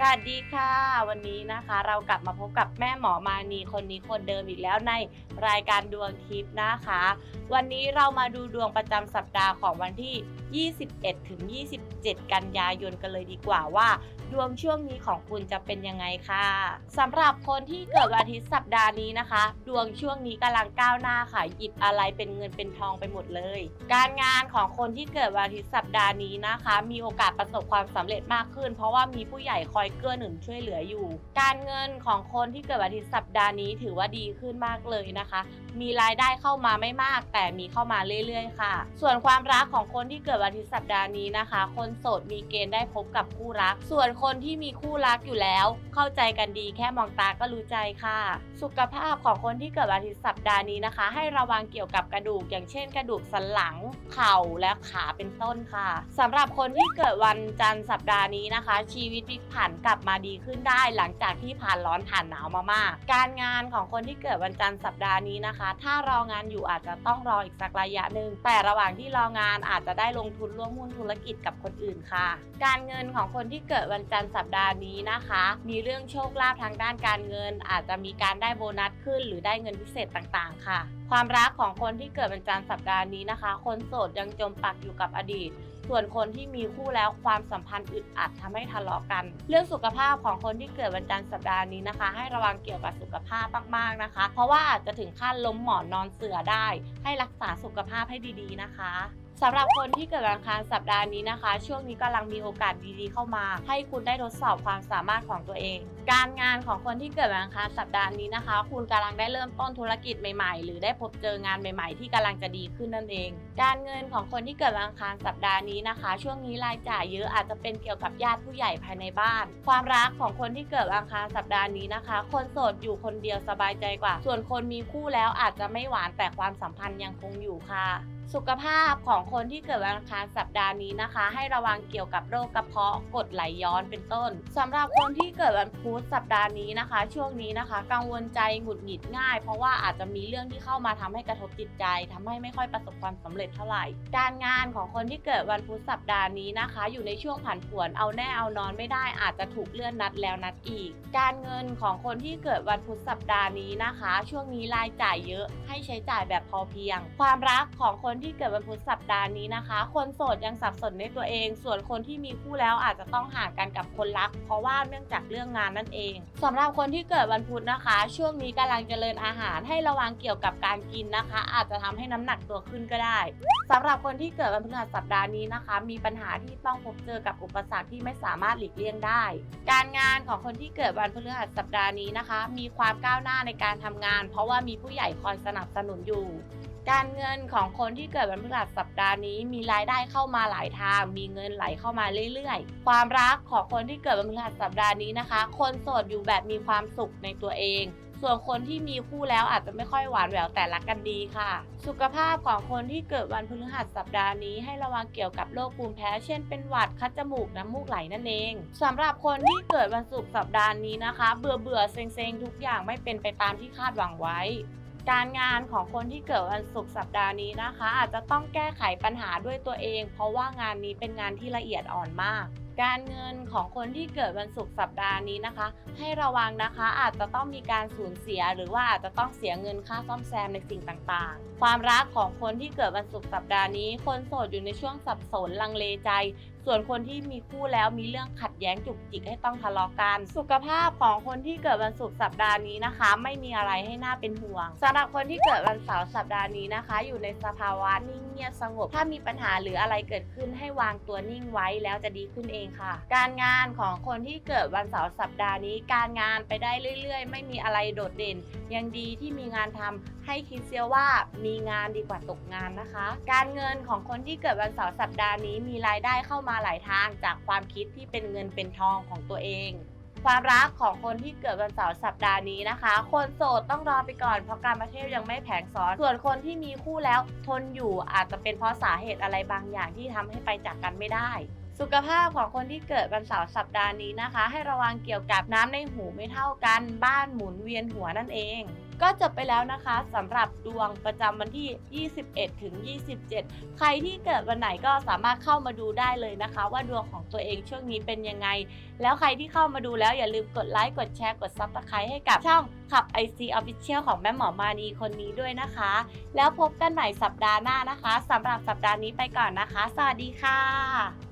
สวัสดีค่ะ วันนี้นะคะเรากลับมาพบกับแม่หมอมานีคนนี้คนเดิมอีกแล้วในรายการดวงทิพย์นะคะ วันนี้เรามาดูดวงประจำสัปดาห์ของวันที่ 21 ถึง 27 กันยายนกันเลยดีกว่าว่า ดวงช่วงนี้ของคุณจะเป็นยังไงค่ะสำหรับคนที่เกิดวันอาทิตย์สัปดาห์นี้นะคะ ดวงช่วงนี้กำลังก้าวหน้าค่ะหยิบอะไรเป็นเงินเป็นทองไปหมดเลย การงานของคนที่เกิดวันอาทิตย์สัปดาห์นี้นะคะ มีโอกาสประสบความสำเร็จมากขึ้น เพราะว่ามีผู้ใหญ่คอยเกื้อหนุนช่วยเหลืออยู่ การเงินของคนที่เกิดวันอาทิตย์สัปดาห์นี้ถือว่าดีขึ้นมากเลยนะคะ มีรายได้เข้ามาไม่มาก แต่มีเข้ามาเรื่อยๆ ค่ะ ส่วนความรักของคนที่เกิดวันอาทิตย์สัปดาห์นี้นะคะ คนโสดมีเกณฑ์ได้พบกับคู่รัก ส่วนคนที่มีคู่รักอยู่แล้ว เข้าใจกันดีแค่มองตาก็รู้ใจค่ะ สุขภาพของคนที่เกิดวันอาทิตย์สัปดาห์นี้นะคะ ให้ระวังเกี่ยวกับกระดูก อย่างเช่น กระดูกสันหลัง เข่าและขาเป็นต้นค่ะสำหรับคนที่เกิดวันจันทร์สัปดาห์นี้นะคะ ชีวิตพลิกผันกลับมาดีขึ้นได้หลังจากที่ผ่านร้อนผ่านหนาวมามาก การงานของคนที่เกิดวันจันทร์สัปดาห์นี้นะคะ ถ้ารองานอยู่อาจจะต้องรออีกสักระยะหนึ่งแต่ระหว่างที่รองานอาจจะได้ลงทุนร่วมหุ้นธุรกิจกับคนอื่นค่ะ การเงินของคนที่เกิดวันจันทร์สัปดาห์นี้นะคะ มีเรื่องโชคลาภทางด้านการเงิน อาจจะมีการได้โบนัสขึ้น หรือได้เงินพิเศษต่างๆ ค่ะ ความรักของคนที่เกิดวันจันทร์สัปดาห์นี้นะคะ คนโสดยังจมปักอยู่กับอดีต ส่วนคนที่มีคู่แล้วความสัมพันธ์อึดอัดทำให้ทะเลาะกัน เรื่องสุขภาพของคนที่เกิดวันจันทร์สัปดาห์นี้นะคะ ให้ระวังเกี่ยวกับสุขภาพมากๆนะคะ เพราะว่าอาจจะถึงขั้นล้มหมอนนอนเสือได้ ให้รักษาสุขภาพให้ดีๆนะคะ สำหรับคนที่เกิดวันอังคารสัปดาห์นี้นะคะ ช่วงนี้กำลังมีโอกาสดีๆเข้ามา ให้คุณได้ทดสอบความสามารถของตัวเอง การงานของคนที่เกิดวันอังคารสัปดาห์นี้นะคะ คุณกำลังได้เริ่มต้นธุรกิจใหม่ๆ หรือได้พบเจองานใหม่ ๆ ที่กำลังจะดีขึ้นนั่นเอง การเงินของคนที่เกิดวันอังคารสัปดาห์นี้นะคะ ช่วงนี้รายจ่ายเยอะอาจจะเป็นเกี่ยวกับญาติผู้ใหญ่ภายในบ้าน ความรักของคนที่เกิดวันอังคารสัปดาห์นี้นะคะ คนโสดอยู่คนเดียวสบายใจกว่า ส่วนคนมีคู่แล้วอาจจะไม่หวานแต่ความสัมพันธ์ยังคงอยู่ค่ะ สุขภาพของคนที่เกิดวันอังคารสัปดาห์นี้นะคะ ให้ระวังเกี่ยวกับโรคกระเพาะกดไหลย้อนเป็นต้นสำหรับคนที่เกิดวันพุธสัปดาห์นี้นะคะ ช่วงนี้นะคะ กังวลใจหงุดหงิดง่าย เพราะว่าอาจจะมีเรื่องที่เข้ามาทำให้กระทบจิตใจทำให้ไม่ค่อยประสบความสำเร็จเท่าไหร่ การงานของคนที่เกิดวันพุธสัปดาห์นี้นะคะ อยู่ในช่วงผันผวนเอาแน่เอานอนไม่ได้ อาจจะถูกเลื่อนนัดแล้วนัดอีก การเงินของคนที่เกิดวันพุธสัปดาห์นี้นะคะ ช่วงนี้รายจ่ายเยอะ ให้ใช้จ่ายแบบพอเพียง ความรักของคนที่เกิดวันพุธสัปดาห์นี้นะคะ คนโสดยังสับสนในตัวเอง ส่วนคนที่มีคู่แล้วอาจจะต้องห่างกันกับคนรัก เพราะว่าเนื่องจากเรื่องงานนั่นเองสำหรับคนที่เกิดวันพุธนะคะ ช่วงนี้กำลังเจริญอาหารให้ระวังเกี่ยวกับการกินนะคะ อาจจะทำให้น้ำหนักตัวขึ้นก็ได้สำหรับคนที่เกิดวันพฤหัสสัปดาห์นี้นะคะ มีปัญหาที่ต้องพบเจอกับอุปสรรคที่ไม่สามารถหลีกเลี่ยงได้ การงานของคนที่เกิดวันพฤหัสสัปดาห์นี้นะคะ มีความก้าวหน้าในการทำงาน เพราะว่ามีผู้ใหญ่คอยสนับสนุนอยู่ การเงินของคนที่เกิดวันพฤหัสสัปดาห์นี้มีรายได้เข้ามาหลายทาง มีเงินไหลเข้ามาเรื่อยๆ ความรักของคนที่เกิดวันพฤหัสสัปดาห์นี้นะคะ คนโสดอยู่แบบมีความสุขในตัวเอง ส่วนคนที่มีคู่แล้วอาจจะไม่ค่อยหวานแหววแต่รักกันดีค่ะ สุขภาพของคนที่เกิดวันพฤหัสสัปดาห์นี้ให้ระวังเกี่ยวกับโรคภูมิแพ้ เช่นเป็นหวัดคัดจมูกน้ำมูกไหลนั่นเองสำหรับคนที่เกิดวันศุกร์สัปดาห์นี้นะคะ เบื่อเบื่อๆเซ็งๆทุกอย่างไม่เป็นไปตามที่คาดหวังไว้ การงานของคนที่เกิดวันศุกร์สัปดาห์นี้นะคะ อาจจะต้องแก้ไขปัญหาด้วยตัวเอง เพราะว่างานนี้เป็นงานที่ละเอียดอ่อนมาก การเงินของคนที่เกิดวันศุกร์สัปดาห์นี้นะคะ ให้ระวังนะคะอาจจะต้องมีการสูญเสีย หรือว่าอาจจะต้องเสียเงินค่าซ่อมแซมในสิ่งต่างๆ ความรักของคนที่เกิดวันศุกร์สัปดาห์นี้ คนโสดอยู่ในช่วงสับสนลังเลใจ ส่วนคนที่มีคู่แล้วมีเรื่องขัดแย้งจุกจิกให้ต้องทะเลาะกัน สุขภาพของคนที่เกิดวันศุกร์สัปดาห์นี้นะคะ ไม่มีอะไรให้น่าเป็นห่วงสำหรับคนที่เกิดวันเสาร์สัปดาห์นี้นะคะ อยู่ในสภาวะนิ่ง เงียบสงบ ถ้ามีปัญหาหรืออะไรเกิดขึ้นให้วางตัวนิ่งไว้แล้วจะดีขึ้นเองค่ะ การงานของคนที่เกิดวันเสาร์สัปดาห์นี้ การงานไปได้เรื่อย ๆ ไม่มีอะไรโดดเด่น ยังดีที่มีงานทำให้คิดเสียว่ามีงานดีกว่าตกงานนะคะ การเงินของคนที่เกิดวันเสาร์สัปดาห์นี้มีรายได้เข้ามาหลายทางจากความคิดที่เป็นเงินเป็นทองของตัวเอง ความรักของคนที่เกิดวันเสาร์สัปดาห์นี้นะคะ คนโสดต้องรอไปก่อนเพราะการมาเทศยังไม่แผงซ้อน ส่วนคนที่มีคู่แล้วทนอยู่อาจจะเป็นเพราะสาเหตุอะไรบางอย่างที่ทำให้ไปจากกันไม่ได้ สุขภาพของคนที่เกิดวันเสาร์สัปดาห์นี้นะคะ ให้ระวังเกี่ยวกับน้ำในหูไม่เท่ากัน บ้านหมุนเวียนหัวนั่นเอง ก็จบไปแล้วนะคะสำหรับดวงประจำวันที่ 21 ถึง 27 ใครที่เกิดวันไหนก็สามารถเข้ามาดูได้เลยนะคะ ว่าดวงของตัวเองช่วงนี้เป็นยังไง แล้วใครที่เข้ามาดูแล้วอย่าลืมกดไลค์กดแชร์กดซับสไครต์ให้กับช่องขับ IC Official ของแม่หมอมานีคนนี้ด้วยนะคะ แล้วพบกันใหม่สัปดาห์หน้านะคะสำหรับสัปดาห์นี้ไปก่อนนะคะ สวัสดีค่ะ